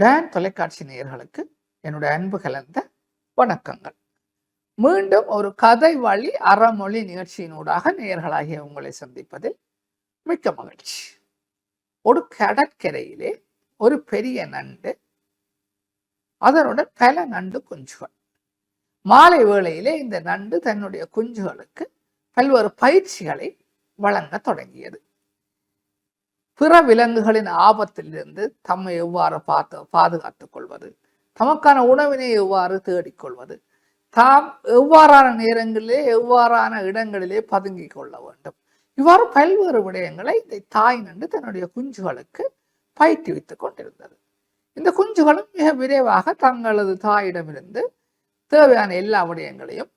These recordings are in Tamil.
டேன் தொலைக்காட்சி நேயர்களுக்கு என்னுடைய அன்பு கலந்த வணக்கங்கள். மீண்டும் ஒரு கதை வழி அறமொழி நிகழ்ச்சியினூடாக நேயர்களாகிய உங்களை சந்திப்பதில் மிக்க மகிழ்ச்சி. ஒரு கடற்கரையிலே ஒரு பெரிய நண்டு அதனுடன் பல நண்டு குஞ்சுகள். மாலை வேளையிலே இந்த நண்டு தன்னுடைய குஞ்சுகளுக்கு பல்வேறு பயிற்சிகளை வழங்க தொடங்கியது. பிற விலங்குகளின் ஆபத்திலிருந்து தம்மை எவ்வாறு பார்த்து பாதுகாத்துக் கொள்வது? தமக்கான உணவினை எவ்வாறு தேடிக்கொள்வது தாம் எவ்வாறான நேரங்களிலே எவ்வாறான இடங்களிலே பதுங்கிக் கொள்ள வேண்டும்? இவ்வாறு பல்வேறு விடயங்களை இந்த தாய் நண்டு தன்னுடைய குஞ்சுகளுக்கு பயிற்றுவித்துக் கொண்டிருந்தது. இந்த குஞ்சுகளும் மிக விரைவாக தங்களது தாயிடமிருந்து தேவையான எல்லா விடயங்களையும்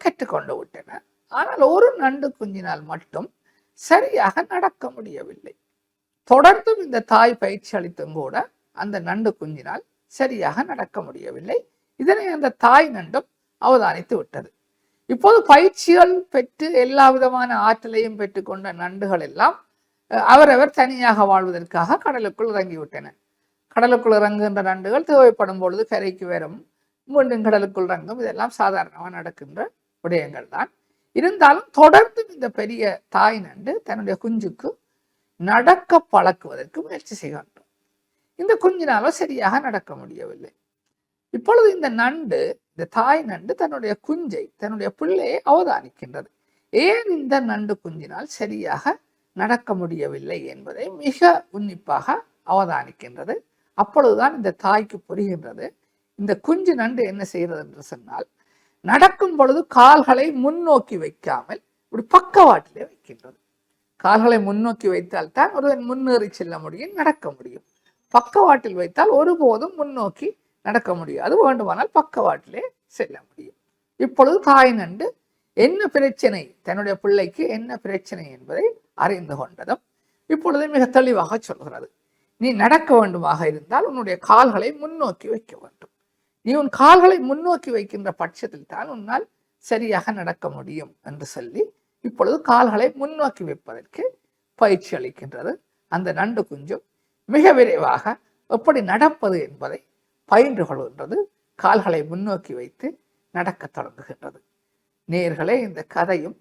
கற்றுக்கொண்டு விட்டன. ஆனால் ஒரு நண்டு குஞ்சினால் மட்டும் சரியாக நடக்க முடியவில்லை. தொடர்ந்தும் இந்த தாய் பயிற்சி அளித்தும் கூட அந்த நண்டு குஞ்சினால் சரியாக நடக்க முடியவில்லை. இதனை அந்த தாய் நண்டும் அவதானித்து விட்டது. இப்போது பயிற்சிகள் பெற்று எல்லா விதமான ஆற்றலையும் பெற்றுக்கொண்ட நண்டுகள் எல்லாம் அவரவர் தனியாக வாழ்வதற்காக கடலுக்குள் இறங்கிவிட்டன. கடலுக்குள் இறங்குகின்ற நண்டுகள் தேவைப்படும் பொழுது கரைக்கு வரும் மீண்டும் கடலுக்குள் இறங்கும். இதெல்லாம் சாதாரணமாக நடக்கின்ற விடயங்கள் தான் இருந்தாலும் தொடர்ந்து இந்த பெரிய தாய் நண்டு தன்னுடைய குஞ்சுக்கு நடக்க பழக்குவதற்கு முயற்சி செய்கின்றோம் இந்த குஞ்சினாலும் சரியாக நடக்க முடியவில்லை. இப்பொழுது இந்த நண்டு இந்த தாய் நண்டு தன்னுடைய குஞ்சை தன்னுடைய பிள்ளையை அவதானிக்கின்றது. ஏன் இந்த நண்டு குஞ்சினால் சரியாக நடக்க முடியவில்லை என்பதை மிக உன்னிப்பாக அவதானிக்கின்றது. அப்பொழுதுதான் இந்த தாய்க்கு புரிகின்றது. இந்த குஞ்சு நண்டு என்ன செய்கிறது என்று சொன்னால் நடக்கும் பொழுது கால்களை முன்னோக்கி வைக்காமல் இப்படி பக்கவாட்டிலே வைக்கின்றது. கால்களை முன்னோக்கி வைத்தால் தான் ஒருவன் முன்னேறி செல்ல முடியும் நடக்க முடியும். பக்கவாட்டில் வைத்தால் ஒருபோதும் முன்னோக்கி நடக்க முடியாது. வேண்டுமானால் பக்கவாட்டிலே செல்ல முடியும். இப்பொழுது தாய் நண்டு என்ன பிரச்சனை? தன்னுடைய பிள்ளைக்கு என்ன பிரச்சனை என்பதை அறிந்து கொண்டதும் இப்பொழுது மிக தெளிவாக சொல்கிறது. நீ நடக்க வேண்டுமாக இருந்தால் உன்னுடைய கால்களை முன்னோக்கி வைக்க வேண்டும். நீ உன் கால்களை முன்னோக்கி வைக்கின்ற பட்சத்தில் தான் உன்னால் சரியாக நடக்க முடியும் என்று சொல்லி இப்பொழுது கால்களை முன்னோக்கி வைப்பதற்கு பயிற்சி அளிக்கின்றது. அந்த நண்டு குஞ்சும் மிக விரைவாக எப்படி நடப்பது என்பதை பயின்று கொள்கின்றது. கால்களை முன்னோக்கி வைத்து நடக்கத் தொடங்குகின்றது. நேர்களே இந்த கதையும்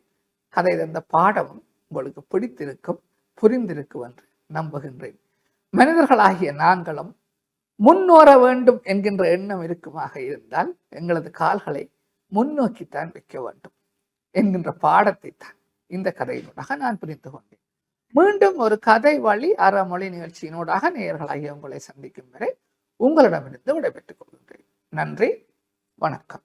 கதை தந்த பாடமும் உங்களுக்கு பிடித்திருக்கும் புரிந்திருக்கும் என்று நம்புகின்றேன். மனிதர்களாகிய நாங்களும் முன்னோர வேண்டும் என்கின்ற எண்ணம் இருக்குமாக இருந்தால் எங்களது கால்களை முன்னோக்கித்தான் வைக்க வேண்டும். என்கின்ற பாடத்தை தான் இந்த கதையினூடாக நான் புரிந்து கொண்டேன். மீண்டும் ஒரு கதை வழி அறமொழி நிகழ்ச்சியினூடாக நேயர்களாகிய உங்களை சந்திக்கும் வரை உங்களிடமிருந்து விடைபெற்றுக் கொள்கின்றேன். நன்றி வணக்கம்.